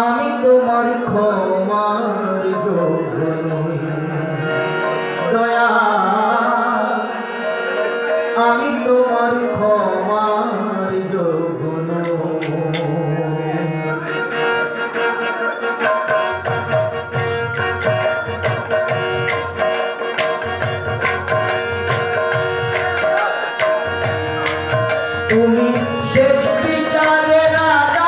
আমি তোমার ক্ষমার যোগ্য দয়া আমি তোমার ক্ষমার যোগ্য তুমি শেষ বিচারে রাজা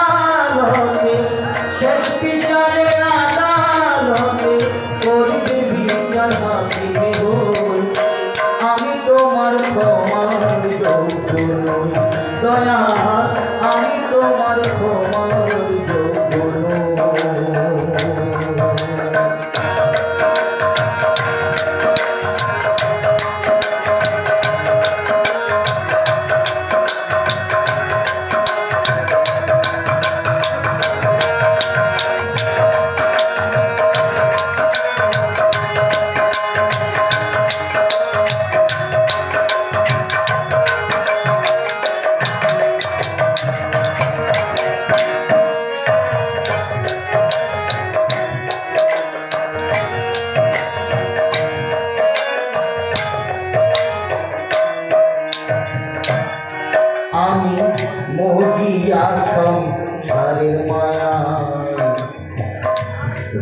পারে মায়া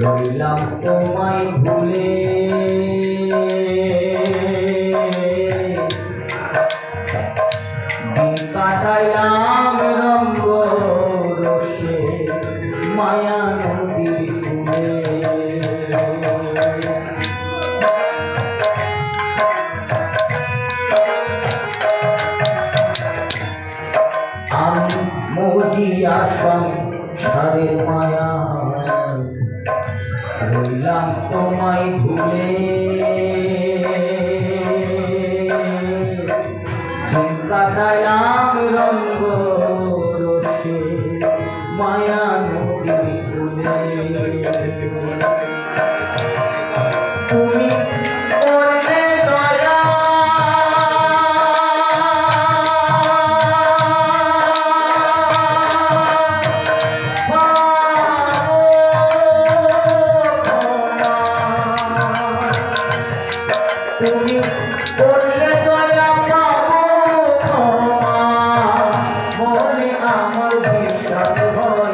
রইলাম তোমায় ভুলে। দিন কাটাইলাম আসাম হারে মায়া হইলাম তোমায় ভুলে। কাটালাম আমার বিশ্বাস হয়।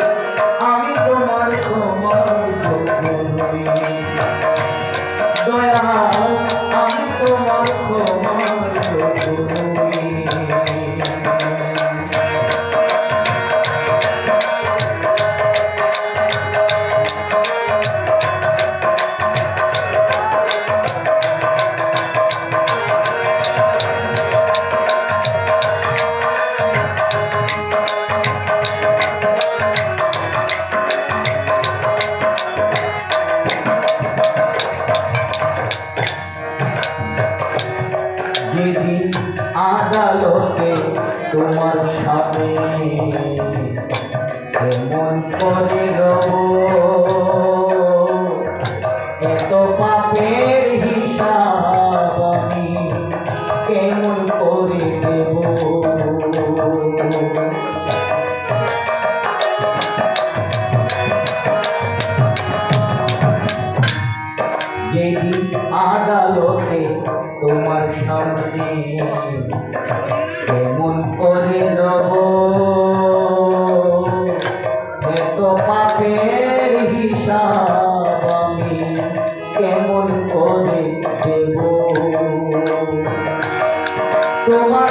তোমার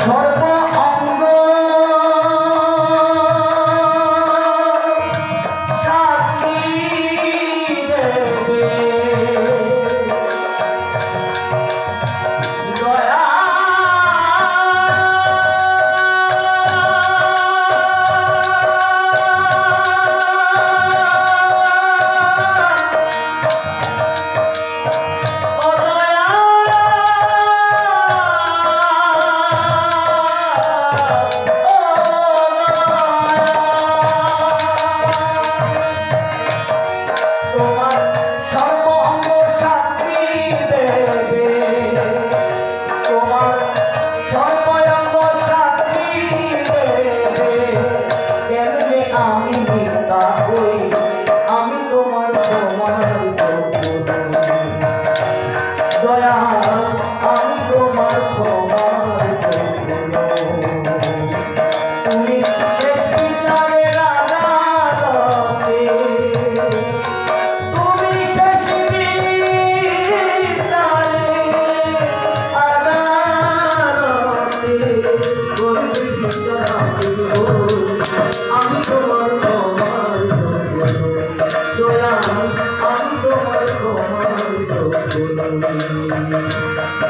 সর্ব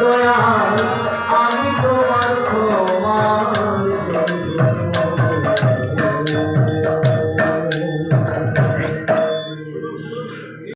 দয়া আমি তোমার